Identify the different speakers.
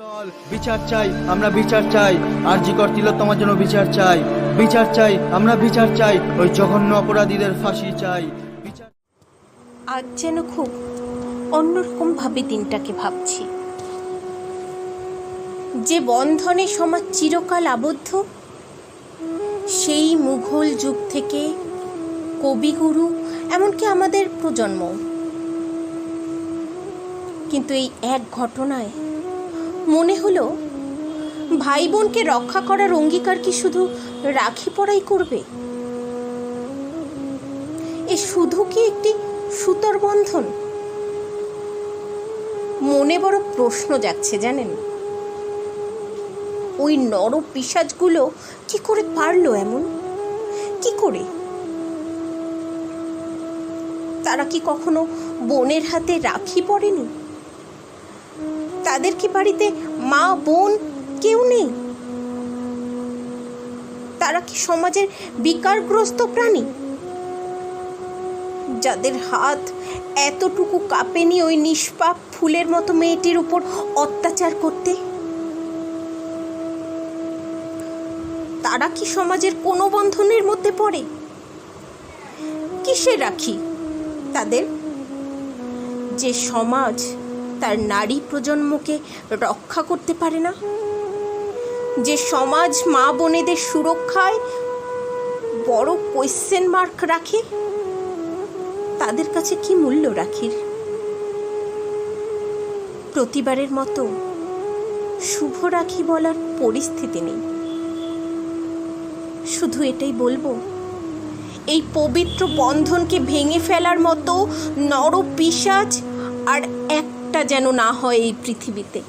Speaker 1: দল বিচার চাই, আমরা বিচার চাই। আর জি করছিল, তোমার জন্য বিচার চাই। বিচার চাই, আমরা বিচার চাই। ওই জঘন্য অপরাধীদের ফাঁসি চাই।
Speaker 2: আজ যেন খুব অন্যরকমভাবে দিনটাকে ভাবছি। যে বন্ধনে সমাজ চিরকাল আবদ্ধ, সেই মুঘল যুগ থেকে কবিগুরু, এমনকি আমাদের প্রজন্ম। কিন্তু এই এক ঘটনায় মনে হলো ভাই বোনকে রক্ষা করার অঙ্গীকার কি শুধু রাখি পড়াই করবে? এ শুধু কি একটি সুতোর বন্ধন? মনে বড় প্রশ্ন যাচ্ছে জানেন? ওই নর পিসাজগুলো কি করে পারল এমন? কি করে? তারা কি কখনো বোনের হাতে রাখি পড়েনি তাদের কি বাড়িতে মা, বোন কেউ নেই? তারা কি সমাজের বিকারগ্রস্ত প্রাণী? যাদের হাত এতটুকু কাঁপেনি ওই নিষ্পাপ ফুলের মতো মেয়েটির উপর অত্যাচার করতে? তারা কি সমাজের কোনো বন্ধনের মধ্যে পড়ে? কিসে রাখি তাদের? যে সমাজ তার নারী প্রজন্মকে রক্ষা করতে পারে না? যে সমাজ মা বোনেদের সুরক্ষায় বড় কোয়েশ্চেন মার্ক রাখে, তাদের কাছে কি মূল্য রাখির? প্রতিবারের মতো শুভ রাখি বলার পরিস্থিতি নেই। শুধু এটাই বলব, এই পবিত্র বন্ধনকে ভেঙে ফেলার মতো নর পিসাজ আর একটা যেন না হয় এই পৃথিবীতে।